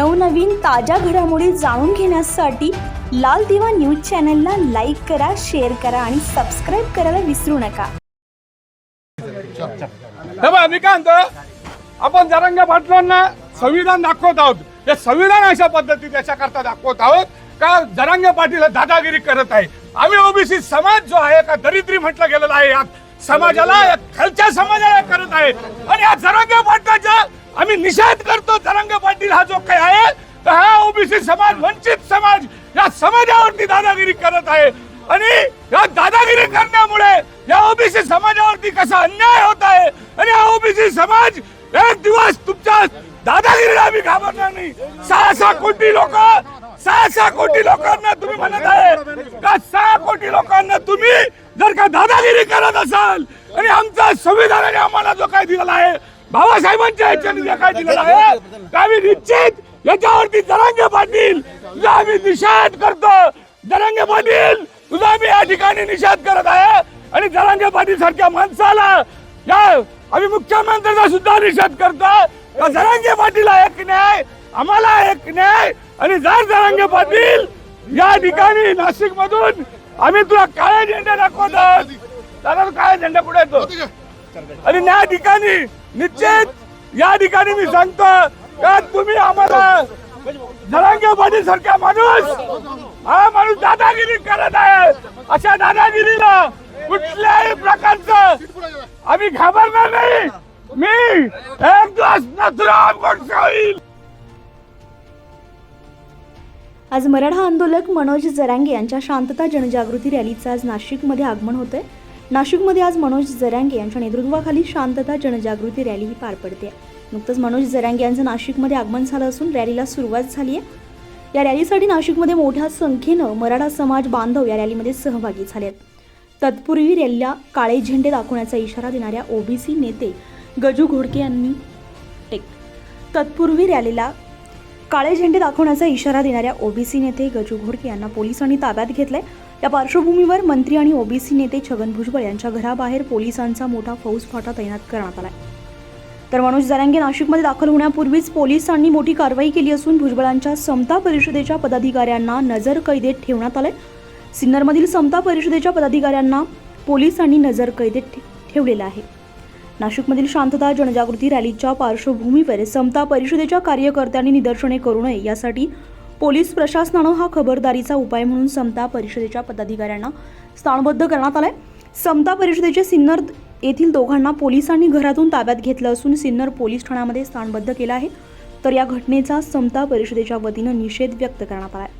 नवनवीन ताज्या घडामोडी जाणून घेण्यासाठी लाल दिवा न्यूज चॅनलला लाईक करा शेअर करा आणि सबस्क्राईब करायला विसरू नका. मी काय म्हणतो? आपण जरंग पाटलांना संविधान दाखवत आहोत. या संविधान अशा पद्धतीत याच्याकरता दाखवत आहोत का जरांगे पाटील दादागिरी करत आहे. आम्ही ओबीसी समाज जो आहे का दरिद्री म्हटलं गेलेला आहे. या समाजाला खालच्या समाजाला करत आहे. आणि या जरांगे पाटलाच्या आम्ही निषेध करतो तरंग पाटील हा जो काही आहे तर हा ओबीसी समाज वंचित समाज या समाजावरती दादागिरी करत आहे. आणि या दादागिरी करण्यामुळे या ओबीसी समाजावरती कसा अन्याय होत आहे आणि हा ओबीसी समाज एक दिवस तुमच्या दादागिरीला आम्ही घाबरणार नाही. सहा सहा कोटी लोक सहा सहा कोटी लोकांना तुम्ही म्हणत आहे का सहा कोटी लोकांना तुम्ही जर का दादागिरी करत असाल आणि आमचा संविधानाने आम्हाला जो काय दिलेला आहे बाबासाहेबांच्या ह्याच्याने जे काय दिलेला आहे. आम्ही निश्चित याच्यावरती जरांगे पाटील. तुझा आम्ही निषेध करतो. जरांगे पाटील तुझा आम्ही या ठिकाणी निषेध करत आहे. आणि जरांगे पाटील सारख्या माणसाला या आम्ही मुख्यमंत्र्यांचा सुद्धा निषेध करतो. का जरांगे पाटील एक न्याय आम्हाला एक न्याय आणि जर जरांगे पाटील या ठिकाणी नाशिक मधून आम्ही तुला काळा झेंडा दाखवत आहोत दादा तू काळा झेंडा कुठे येतो आणि या ठिकाणी निश्चित या ठिकाणी मी सांगतो का तुम्ही आम्हाला जरांगे पाटील सारखा माणूस हा माणूस दादागिरी करत आहे. अशा दादागिरीला कुठल्याही प्रकारचं आम्ही घाबरणार नाही. मी एक दिवस नथुराम आज मराठा आंदोलक मनोज जरांगे यांच्या शांतता जनजागृती रॅलीचं आज नाशिकमध्ये आगमन होतंय. नाशिकमध्ये आज मनोज जरांगे यांच्या नेतृत्वाखाली शांतता जनजागृती रॅली ही पार पडते. नुकतंच मनोज जरांगे यांचं नाशिकमध्ये आगमन झालं असून रॅलीला सुरुवात झाली आहे. या रॅलीसाठी नाशिकमध्ये मोठ्या संख्येनं मराठा समाज बांधव या रॅलीमध्ये सहभागी झाले आहेत. तत्पूर्वी रॅलीला काळे झेंडे दाखवण्याचा इशारा देणाऱ्या ओबीसी नेते गजू घोडके यांनी टेक तत्पूर्वी रॅलीला काळे झेंडे दाखवण्याचा इशारा देणाऱ्या ओबीसी नेते गजू घोडके यांना पोलिसांनी ताब्यात घेतलंय. या पार्श्वभूमीवर मंत्री आणि ओबीसी नेते छगन भुजबळ यांच्या घराबाहेर पोलिसांचा मोठा फौजफाटा तैनात करण्यात आलाय. तर मनोज जरांगे नाशिकमध्ये दाखल होण्यापूर्वीच पोलिसांनी मोठी कारवाई केली असून भुजबळांच्या समता परिषदेच्या पदाधिकाऱ्यांना नजर कैदेत ठेवण्यात आलंय. सिन्नरमधील समता परिषदेच्या पदाधिकाऱ्यांना पोलिसांनी नजर कैदेत ठे- ठेवलेलं आहे. नाशिकमधील शांतता जनजागृती रॅलीच्या पार्श्वभूमीवर समता परिषदेच्या कार्यकर्त्यांनी निदर्शने करू नये यासाठी पोलीस प्रशासनानं हा खबरदारीचा उपाय म्हणून समता परिषदेच्या पदाधिकाऱ्यांना स्थानबद्ध करण्यात आलाय. समता परिषदेचे सिन्नर येथील दोघांना पोलिसांनी घरातून ताब्यात घेतलं असून सिन्नर पोलीस ठाण्यामध्ये स्थानबद्ध केलं आहे. तर या घटनेचा समता परिषदेच्या वतीनं निषेध व्यक्त करण्यात आला आहे